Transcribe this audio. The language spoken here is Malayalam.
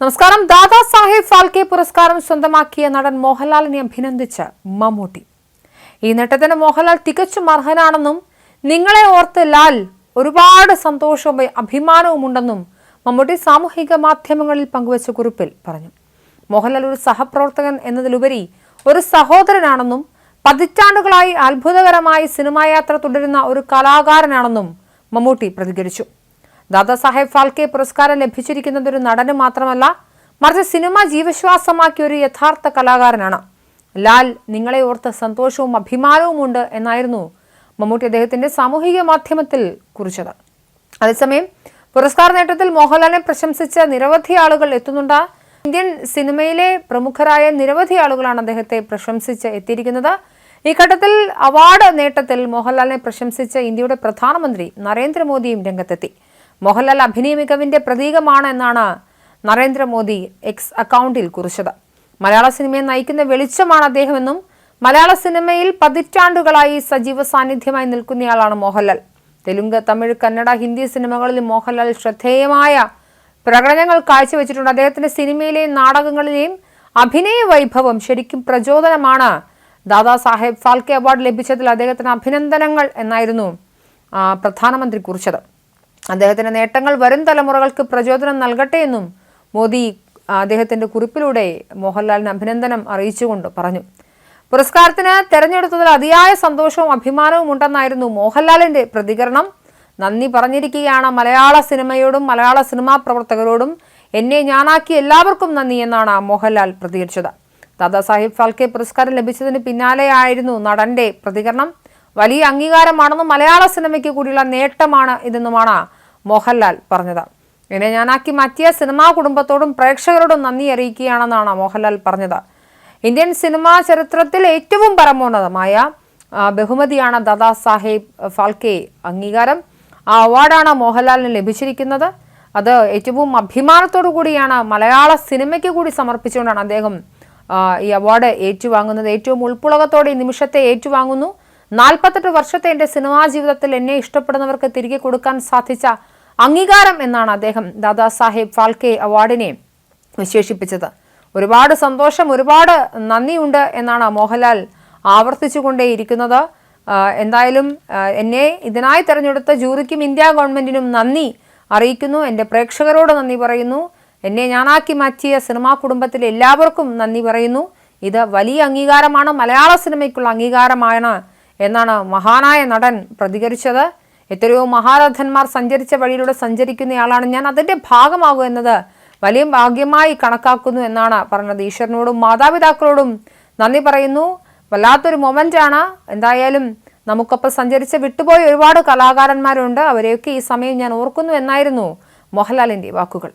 നമസ്കാരം. ദാദാ സാഹേബ് ഫാൽക്കെ പുരസ്കാരം സ്വന്തമാക്കിയ നടൻ മോഹൻലാലിനെ അഭിനന്ദിച്ച് മമ്മൂട്ടി. ഈ നേട്ടത്തിന് മോഹൻലാൽ തികച്ചും അർഹനാണെന്നും നിങ്ങളെ ഓർത്ത് ലാൽ ഒരുപാട് സന്തോഷവും അഭിമാനവും ഉണ്ടെന്നും മമ്മൂട്ടി സാമൂഹിക മാധ്യമങ്ങളിൽ പങ്കുവച്ച കുറിപ്പിൽ പറഞ്ഞു. മോഹൻലാൽ ഒരു സഹപ്രവർത്തകൻ എന്നതിലുപരി ഒരു സഹോദരനാണെന്നും പതിറ്റാണ്ടുകളായി അത്ഭുതകരമായി സിനിമായാത്ര തുടരുന്ന ഒരു കലാകാരനാണെന്നും മമ്മൂട്ടി പ്രതികരിച്ചു. ദാദാസാഹേബ് ഫാൽക്കെ പുരസ്കാരം ലഭിച്ചിരിക്കുന്നത് ഒരു നടന് മാത്രമല്ല മറിച്ച് സിനിമ ജീവശ്വാസമാക്കിയ ഒരു യഥാർത്ഥ കലാകാരനാണ്. ലാൽ നിങ്ങളെ ഓർത്ത് സന്തോഷവും അഭിമാനവും ഉണ്ട് എന്നായിരുന്നു മമ്മൂട്ടി അദ്ദേഹത്തിന്റെ സാമൂഹിക മാധ്യമത്തിൽ കുറിച്ചത്. അതേസമയം പുരസ്കാര നേട്ടത്തിൽ മോഹൻലാലിനെ പ്രശംസിച്ച നിരവധി ആളുകൾ എത്തുന്നുണ്ട്. ഇന്ത്യൻ സിനിമയിലെ പ്രമുഖരായ നിരവധി ആളുകളാണ് അദ്ദേഹത്തെ പ്രശംസിച്ച് എത്തിയിരിക്കുന്നത്. ഈ ഘട്ടത്തിൽ അവാർഡ് നേട്ടത്തിൽ മോഹൻലാലിനെ പ്രശംസിച്ച ഇന്ത്യയുടെ പ്രധാനമന്ത്രി നരേന്ദ്രമോദിയും രംഗത്തെത്തി. മോഹൻലാൽ അഭിനയ മികവിന്റെ പ്രതീകമാണ് എന്നാണ് നരേന്ദ്രമോദി എക്സ് അക്കൗണ്ടിൽ കുറിച്ചത്. മലയാള സിനിമയെ നയിക്കുന്ന വെളിച്ചമാണ് അദ്ദേഹമെന്നും മലയാള സിനിമയിൽ പതിറ്റാണ്ടുകളായി സജീവ സാന്നിധ്യമായി നിൽക്കുന്നയാളാണ് മോഹൻലാൽ. തെലുങ്ക് തമിഴ് കന്നഡ ഹിന്ദി സിനിമകളിൽ മോഹൻലാൽ ശ്രദ്ധേയമായ പ്രകടനങ്ങൾ കാഴ്ചവെച്ചിട്ടുണ്ട്. അദ്ദേഹത്തിന്റെ സിനിമയിലെയും നാടകങ്ങളിലെയും അഭിനയ വൈഭവം ശരിക്കും പ്രചോദനമാണ്. ദാദാ സാഹേബ് ഫാൽക്കെ അവാർഡ് ലഭിച്ചതിൽ അദ്ദേഹത്തിന് അഭിനന്ദനങ്ങൾ എന്നായിരുന്നു പ്രധാനമന്ത്രി കുറിച്ചത്. അദ്ദേഹത്തിന്റെ നേട്ടങ്ങൾ വരും തലമുറകൾക്ക് പ്രചോദനം നൽകട്ടെ എന്നും മോദി അദ്ദേഹത്തിന്റെ കുറിപ്പിലൂടെ മോഹൻലാലിന് അഭിനന്ദനം അറിയിച്ചുകൊണ്ട് പറഞ്ഞു. പുരസ്കാരത്തിന് തെരഞ്ഞെടുത്തതിൽ അതിയായ സന്തോഷവും അഭിമാനവും ഉണ്ടെന്നായിരുന്നു മോഹൻലാലിന്റെ പ്രതികരണം. നന്ദി പറഞ്ഞിരിക്കുകയാണ് മലയാള സിനിമയോടും മലയാള സിനിമാ പ്രവർത്തകരോടും. എന്നെ ഞാനാക്കി എല്ലാവർക്കും നന്ദി എന്നാണ് മോഹൻലാൽ പ്രതികരിച്ചത്. ദാദാസാഹിബ് ഫാൽക്കെ പുരസ്കാരം ലഭിച്ചതിന് പിന്നാലെയായിരുന്നു നടന്റെ പ്രതികരണം. വലിയ അംഗീകാരമാണെന്നും മലയാള സിനിമയ്ക്ക് കൂടിയുള്ള നേട്ടമാണ് ഇതെന്നുമാണ് മോഹൻലാൽ പറഞ്ഞത് എന്നെ ഞാനാക്കി മാറ്റിയ സിനിമാ കുടുംബത്തോടും പ്രേക്ഷകരോടും നന്ദി അറിയിക്കുകയാണെന്നാണ് മോഹൻലാൽ പറഞ്ഞത്. ഇന്ത്യൻ സിനിമാ ചരിത്രത്തിൽ ഏറ്റവും പരമോന്നതമായ ബഹുമതിയാണ് ദാദാ സാഹേബ് ഫാൽക്കെ അംഗീകാരം. ആ അവാർഡാണ് മോഹൻലാലിന് ലഭിച്ചിരിക്കുന്നത്. അത് ഏറ്റവും അഭിമാനത്തോടു കൂടിയാണ് മലയാള സിനിമയ്ക്ക് കൂടി സമർപ്പിച്ചുകൊണ്ടാണ് അദ്ദേഹം ഈ അവാർഡ് ഏറ്റുവാങ്ങുന്നത്. ഏറ്റവും ഉൾപ്പുളകത്തോടെ ഈ നിമിഷത്തെ ഏറ്റുവാങ്ങുന്നു. നാൽപ്പത്തെട്ട് വർഷത്തെ എന്റെ സിനിമാ ജീവിതത്തിൽ എന്നെ ഇഷ്ടപ്പെടുന്നവർക്ക് തിരികെ കൊടുക്കാൻ സാധിച്ച അംഗീകാരം എന്നാണ് അദ്ദേഹം ദാദാ സാഹേബ് ഫാൽക്കെ അവാർഡിനെ വിശേഷിപ്പിച്ചത്. ഒരുപാട് സന്തോഷം ഒരുപാട് നന്ദിയുണ്ട് എന്നാണ് മോഹൻലാൽ ആവർത്തിച്ചുകൊണ്ടേയിരിക്കുന്നത്. എന്തായാലും എന്നെ ഇതിനായി തെരഞ്ഞെടുത്ത ജൂറിക്കും ഇന്ത്യ ഗവൺമെന്റിനും നന്ദി അറിയിക്കുന്നു. എന്റെ പ്രേക്ഷകരോട് നന്ദി പറയുന്നു. എന്നെ ഞാനാക്കി മാറ്റിയ സിനിമാ കുടുംബത്തിലെ എല്ലാവർക്കും നന്ദി പറയുന്നു. ഇത് വലിയ അംഗീകാരമാണ്. മലയാള സിനിമയ്ക്കുള്ള അംഗീകാരമാണ് എന്നാണ് മഹാനായ നടൻ പ്രതികരിച്ചത്. എത്രയോ മഹാരഥന്മാർ സഞ്ചരിച്ച വഴിയിലൂടെ സഞ്ചരിക്കുന്നയാളാണ് ഞാൻ. അതിന്റെ ഭാഗമാകും എന്നത് വലിയ ഭാഗ്യമായി കണക്കാക്കുന്നു എന്നാണ് പറഞ്ഞത്. ഈശ്വരനോടും മാതാപിതാക്കളോടും നന്ദി പറയുന്നു. വല്ലാത്തൊരു മൊമെന്റാണ് എന്തായാലും നമുക്കൊപ്പം സഞ്ചരിച്ച് വിട്ടുപോയ ഒരുപാട് കലാകാരന്മാരുണ്ട്. അവരെയൊക്കെ ഈ സമയം ഞാൻ ഓർക്കുന്നു എന്നായിരുന്നു മോഹൻലാലിന്റെ വാക്കുകൾ.